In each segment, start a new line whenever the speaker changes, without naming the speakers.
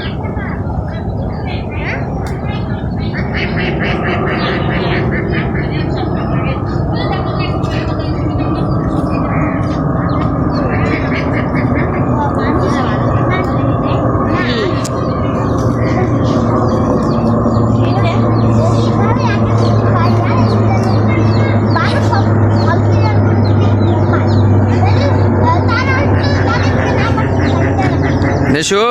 Come on. নেশো?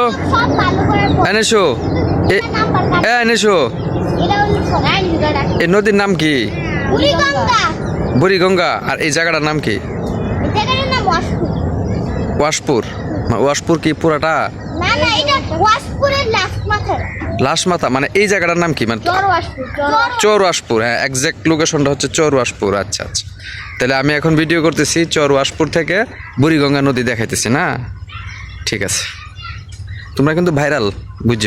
এ নেশো। এ এ নেশো। এই নদীর নাম কি? বুড়িগঙ্গা। আর এই জায়গাটার নাম কি? ওয়াশপুর ওয়াশপুর কি পুরাটা? লাশ মাথা মানে এই জায়গাটার নাম কি? মানে চৌরাশপুর হ্যাঁ একজ্যাক্ট লোকেশনটা হচ্ছে চৌরাশপুর আচ্ছা আচ্ছা। তাহলে আমি এখন ভিডিও করতেছি চৌরাশপুর থেকে বুড়িগঙ্গা নদী দেখাইতেছি, না? ঠিক আছে। তোমরা কিন্তু ভাইরাল, বুঝছ?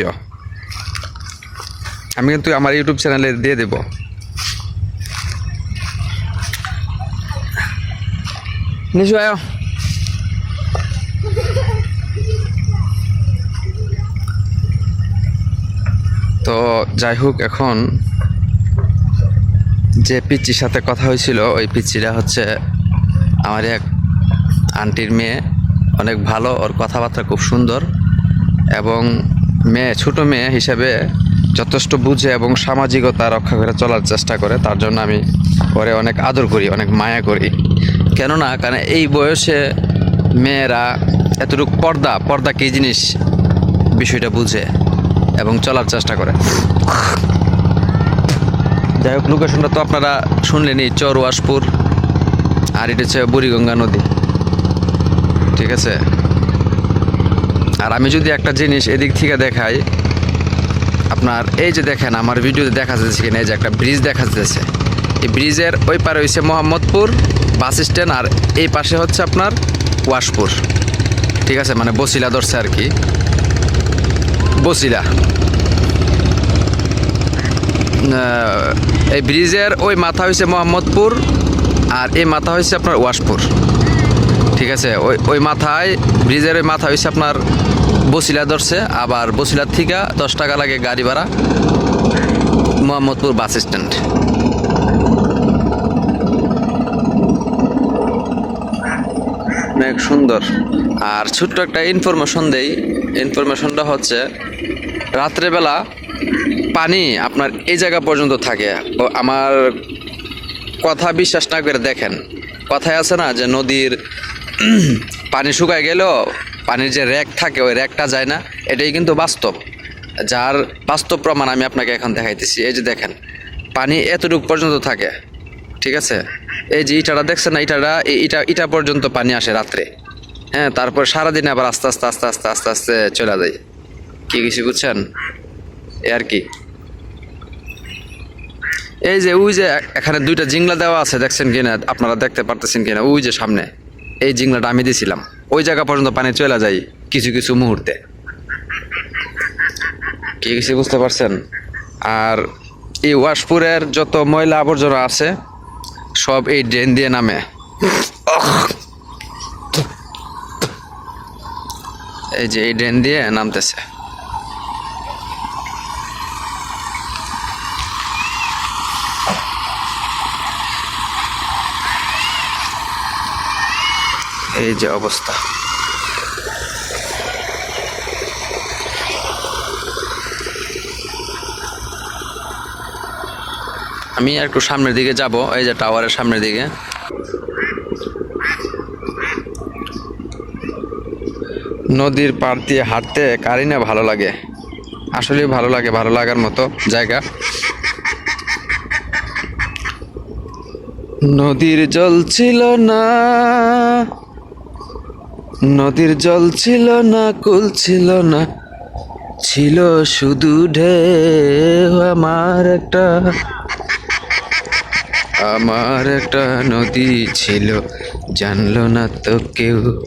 আমি কিন্তু আমার ইউটিউব চ্যানেলে দিয়ে দেব। নিশু, আয়। তো যাই হোক, এখন যে পিচ্চির সাথে কথা হয়েছিল, ওই পিচ্চিটা হচ্ছে আমার এক আন্টির মেয়ে। অনেক ভালো, ওর কথাবার্তা খুব সুন্দর। এবং মেয়ে, ছোট মেয়ে হিসেবে যথেষ্ট বুঝে এবং সামাজিকতা রক্ষা করে চলার চেষ্টা করে, তার জন্য আমি ওরে অনেক আদর করি, অনেক মায়া করি। কেননা, কারণ এই বয়সে মেয়েরা এতটুকু পর্দা পর্দা কী জিনিস? বিষয়টা বুঝে এবং চলার চেষ্টা করে। যাই হোক লোকেশনটা তো আপনারা শুনলেনই, চর ওয়াশপুর, আর এটা হচ্ছে বুড়িগঙ্গা নদী। ঠিক আছে? আর আমি যদি একটা জিনিস এদিক থেকে দেখাই, আপনার এই যে দেখেন, আমার ভিডিওতে দেখা যাচ্ছে কিনা, এই যে একটা ব্রিজ দেখা যাচ্ছে। এই ব্রিজের ওই পারে হচ্ছে মোহাম্মদপুর বাস স্ট্যান্ড আর এই পাশে হচ্ছে আপনার ওয়াশপুর। ঠিক আছে? মানে বসিলা ধরছে আর কি। বসিলা। এই ব্রিজের ওই মাথা হয়েছে মোহাম্মদপুর আর এই মাথা হয়েছে আপনার ওয়াশপুর। ঠিক আছে? ওই ওই মাথায়, ব্রিজের ওই মাথা হয়েছে আপনার বসিলা ধরছে আবার বসিলার থেকে দশ টাকা লাগে গাড়ি ভাড়া। Mohammadpur bus stand. অনেক সুন্দর। আর ছোট্ট একটা ইনফরমেশন দেই। ইনফরমেশনটা হচ্ছে রাত্রেবেলা পানি আপনার এই জায়গা পর্যন্ত থাকে। আমার কথা বিশ্বাস না করে দেখেন। কথায় আছে না যে নদীর পানি শুকায় গেলেও পানির যে র্যাক থাকে, ওই র্যাকটা যায় না। এটাই কিন্তু বাস্তব। যার বাস্তব প্রমাণ আমি আপনাকে এখন দেখাইতেছি। এই যে দেখেন, পানি এতটুকু পর্যন্ত থাকে, ঠিক আছে? এই যে ইটাটা দেখছেন না, ইটাটা ইটা ইটা পর্যন্ত পানি আসে রাত্রে। হ্যাঁ তারপর সারাদিন আবার আস্তে আস্তে আস্তে আস্তে আস্তে আস্তে চলে যায়। কি কিছু বুঝছেন? এ আর কি। এই যে, ওই যে, এখানে দুইটা জিংলা দেওয়া আছে, দেখছেন কিনা? আপনারা দেখতে পারতেছেন কিনা? ওই যে সামনে, এই জিংলাটা আমি দিছিলাম। ওই জায়গা পর্যন্ত পানি চলে যায় কিছু কিছু মুহূর্তে। কি কিছু বুঝতে পারছেন? আর এই ওয়াশপুরের যত ময়লা আবর্জনা আছে, সব এই ড্রেন দিয়ে নামে। এই যে এই ড্রেন দিয়ে নামতেছে। এই যে অবস্থা। আমি আর একটু সামনের দিকে যাব, এই যে টাওয়ারের সামনের দিকে। নদীর পাড় দিয়ে হাঁটতে কারই না ভালো লাগে। আসলে ভালো লাগে, ভালো লাগার মতো জায়গা। নদীর জল ছিল না। নদীর জল ছিল না, কুল ছিল না, ছিল শুধু ঢেউ, আমার একটা আমার একটা নদী ছিল। জানলো না তো কেউ,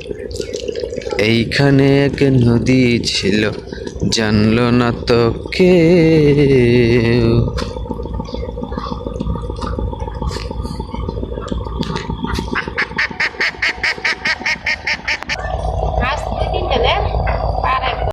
এইখানে এক নদী ছিল। জানলো না তো কেউ।